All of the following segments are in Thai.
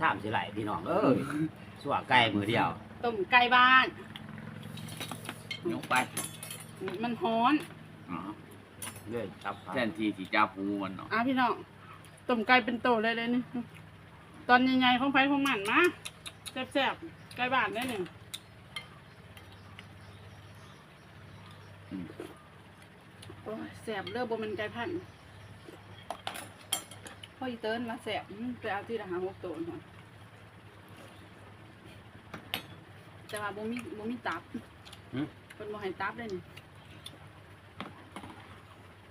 ถามสิไหลพี่น้องเอ้ยสัวไก่มือเดียวต้มไก่บ้าน ยกไปมันฮ้อนอ๋อเลื่อยครับแทนที่ที่จะปูมันเนาะอะพี่น้องต้มไก่เป็นโตเลยเลยนี่ตอนใหญ่ๆของไฟของมันมาแซ่บๆไก่บ้านได้หนึ่งโอ้ยแซ่บเลือกบ่มันไก่พันธุ์ พ่ออีเติ้นมาแซ่บอืมไปเอาที่ละหาหกโตหน่อยแต่ว่าบ่มีบ่มีตับหืมเพิ่นบ่ให้ตับได้นี่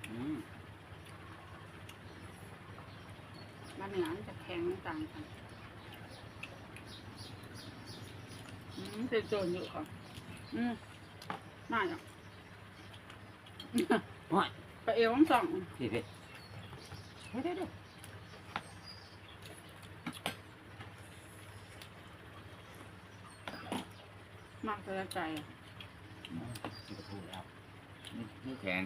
อืมบ้านเหนือมันจะแข็งต่างกันอืมเป็นโจรอยู่ค่ะอืมมาจ้ะโอ้ยไปเอวทั้งสอง พี่พี่เฮ้ยเดี๋ยวเดี๋ยว มากเกินใจสิบพูดแล้วนี่แข็ง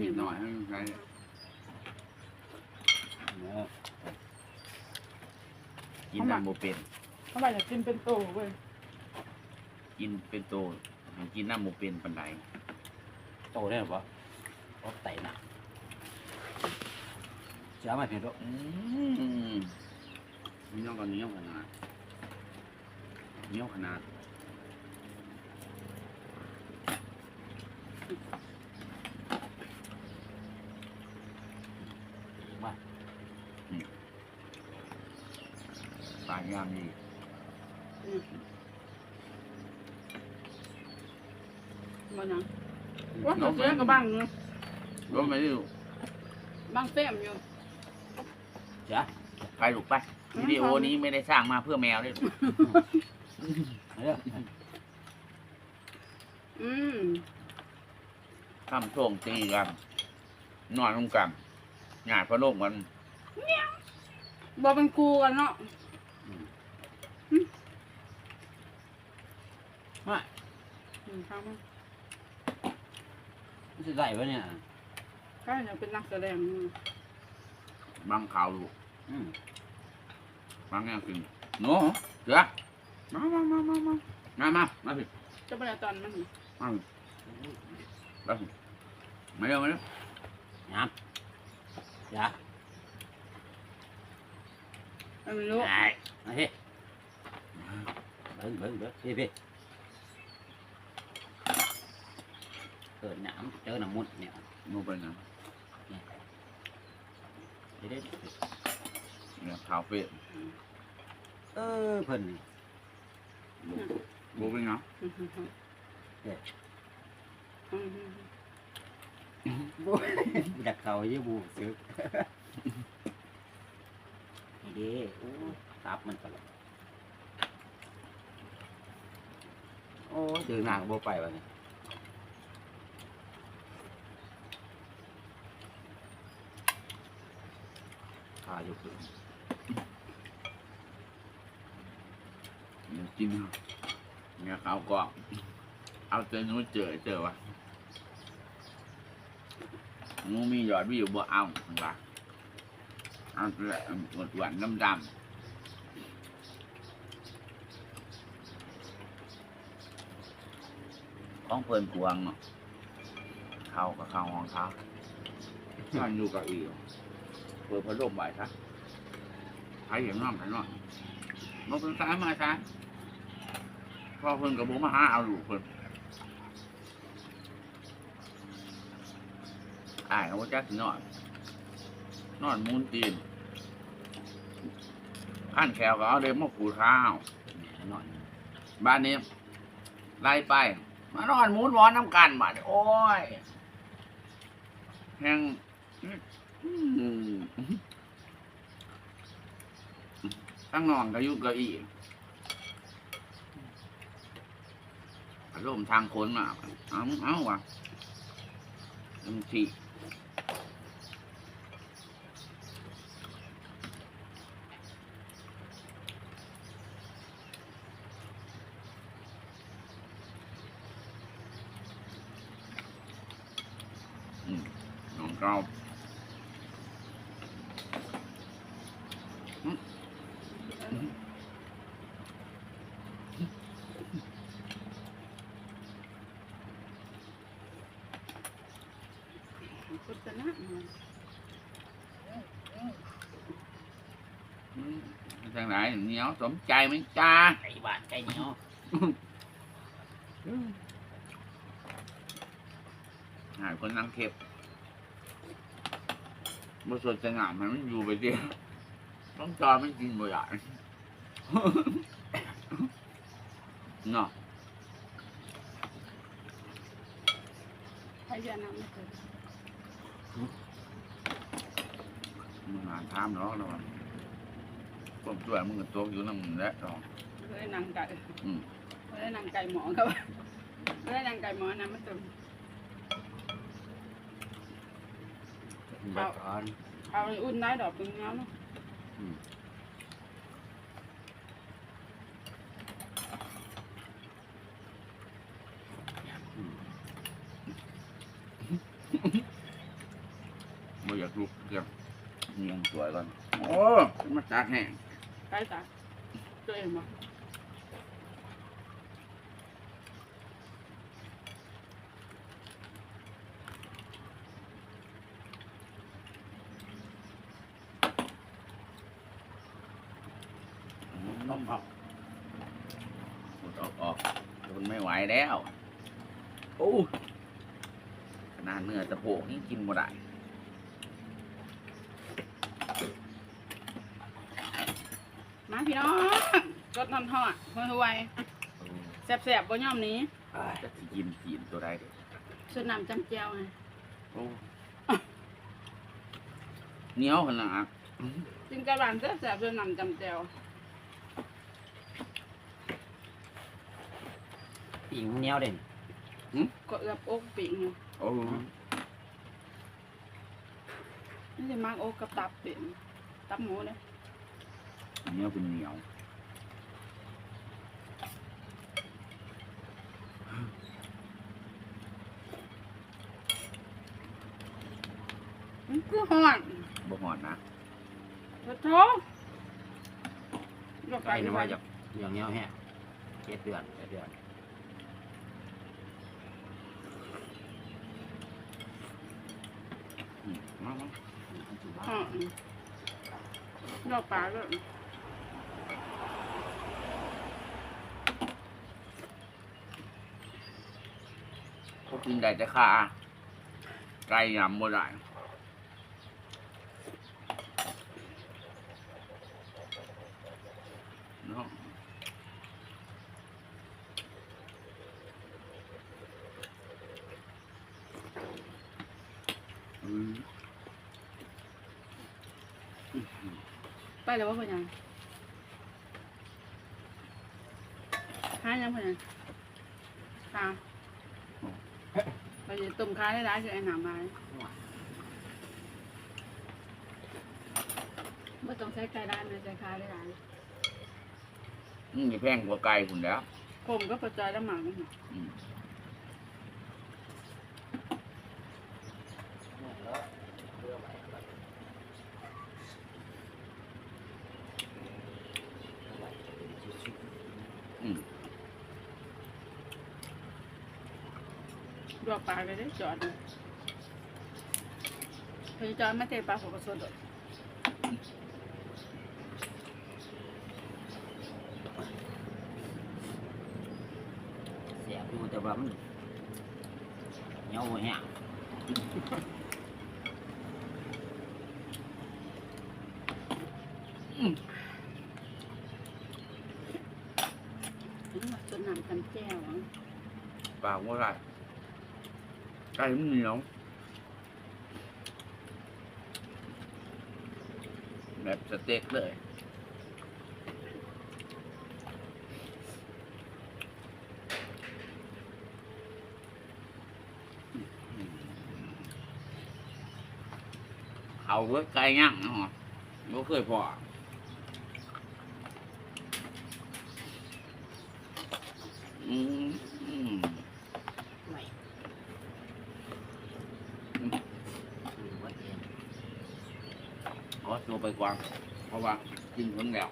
นิดหน่อยให้มันใช้เกินน้นโมเป็นทำไมถึงกินเป็นโตเว้ยกินเป็นโตกินน้ำโมเป็นปันไดโตได้หรอวะรสไตหนักเจ้าไม่เผ็ดหรออืมนี่ต้องกันนี้ต้องกันนะ เหนี้ยวขนาดมาปลายย่างนี่อืมบ่หยังว่าตัวเสียกับบ้างอยู่ก็ไม่ได้บ้างเต็มอยู่ จ้ะไปลูกไปวิดีโอนี้ไม่ได้สร้างมาเพื่อแมวด้วยเดี๋ยว อืมทำช่วงตีกันนอนร่วมกันงานพระโลกมันบ่เป็นกูกันเนาะมาอืมครับมันจะได้ปะเนี่ยก็ยังเป็นนักแสดงอยู่บางข่าวลูกอืมบางอย่างกินหนูเสือ มามามามามามามามาสิจะไปตอนมันมาสิมาสิมาเร็วมาเร็วน้ำจ้ะไม่รู้ไอ้มาสิเบิ้งเบิ้งเบิ้งพี่พี่เกิดหนามเจอหนามมุดเนี่ยหนูเป็นไงเดี๋ยวเดี๋ยวเนี่ยข่าวเฟ้เออเพิ่น บูไปเน on. Yeah. บูดักเขายี่บูซึกเด้โอ้ตับมันตลอดโอ้เจอหนังบูไปวะเนี่ยขาอยู่คือ กินเนี่ยข่าวกรอบเอาเจอหนูเจอเจอวะหนูมียอดวิวบ่เอาเห็นปะเอาแต่หวานหวานน้ำดำของเพลินกวางเนาะเข้ากับเข้าของเขานอนอยู่กับอีกเปิดพัดลมไว้ซะใครเห็นน้องใครน้องมันเป็นสายมาซะ พอเพิ่นกับผมมาหาเอาอยู่เพิ่นอ้ายเขาจักนอน นอนมูนตีนขั้นแขวก็เอาเดิมมาขูดข้าวน่หน่อยบ้านนี้ไล่ไป มานอนมูนวอนน้ำกันบัดโอ้ยแห้งตั้งนอนก็ยุกก็อีอา รมณ์ทางคนมาเอาเอาว่ะบางทีน้องเก้าพุทธนะ อืมทางไหนเหนียวสมใจไหมจ้าไก่บาดไก่เหนียวหายคนนั่งเข็บมาสดจะงามให้มันอยู่ไปเดียวต้องจอมันกินบ่อยากเนาะใครจะนำมาเกิดมึงหาทามเนาะนะ ผมช่วยมึงกับตัวอยู่นั่งมึงแล้วเนาะเพื่อนังไก่อืมเพื่อนังไก่หมอครับเพื่อนังไก่หมอนะมันตุ่มเบิดก่อนเอาอุ่นได้ดอกเป็นเงาเนาะไม่อยากลุกเกี่ยวเงียงสวยก่อนโอ้มาจากแห้ง ไก่ตาตัวเองบ่น้องเอาหมดออกออกทนไม่ไหวแล้ว โอ้ขนาดเนื้อตะโพกนี่กินบ่ได้ มาพี่ น้องรสน้ำทอดห่วยๆแซ่บๆบ่ย่อมหนี้อ้ายจะสิกินกินตัวใดเด้อส่วนน้ำจำแจ่วไงโอ้เหนียวขนาดกินกระบานแซ่บๆส่วนน้ำจำแจ่วปิ่งเหนียวเด่นก็เอือบอกปิ่งอยู่โอ้นี่จะมากอกกับตับปิ่งตับหมูเลย เหนียวเป็นเหนียวมันคือหอนบ่หอนนะโถโถยกไปไก่ยนี่กไปว่าจะอย่างเหนียวแห้งเจ็ดเดือนเจ็ดเดือนอืมมามาหอนยกปลาเลย เขากินได้แต่ขาไก่ยำบ่ได้ไปแล้วว่าเพื่อยังหายังพ่อยังค่ะ ไปอยู่ตุ่มค้าได้ร้านคือไอ้หนามไม้ไม่ต้องใช้ไก่ร้านเลยใช้ค้าได้ร้านอืมอย่าแพงกว่าไก่คุณแล้วผมก็ประจายแล้วหมักนี่ค่ะ อืม ลวกปลาไปได้จอดเลยเฮ้ยจอดไม่เตะปลาหัวกระสุนเลยเสียบอยู่แต่ว่ามันเหนียวบ่แห้งจนน้ำกันแก้วอะปากว่า ไก่มันเหนียวแบบสเต็กเลยเขาเว้ยไก่ย่างเนาะไม่เคยพออืมอืมคือว่าเอง ขอตัว ไปกวางพอราะว่ากินถึงแล้ว